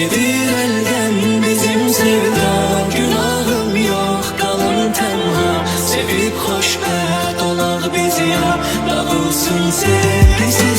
Çevir elden bizim sevda. Günahım yok kalın tenha. Sevip hoşbet olar bizi ya. Davulsun serisi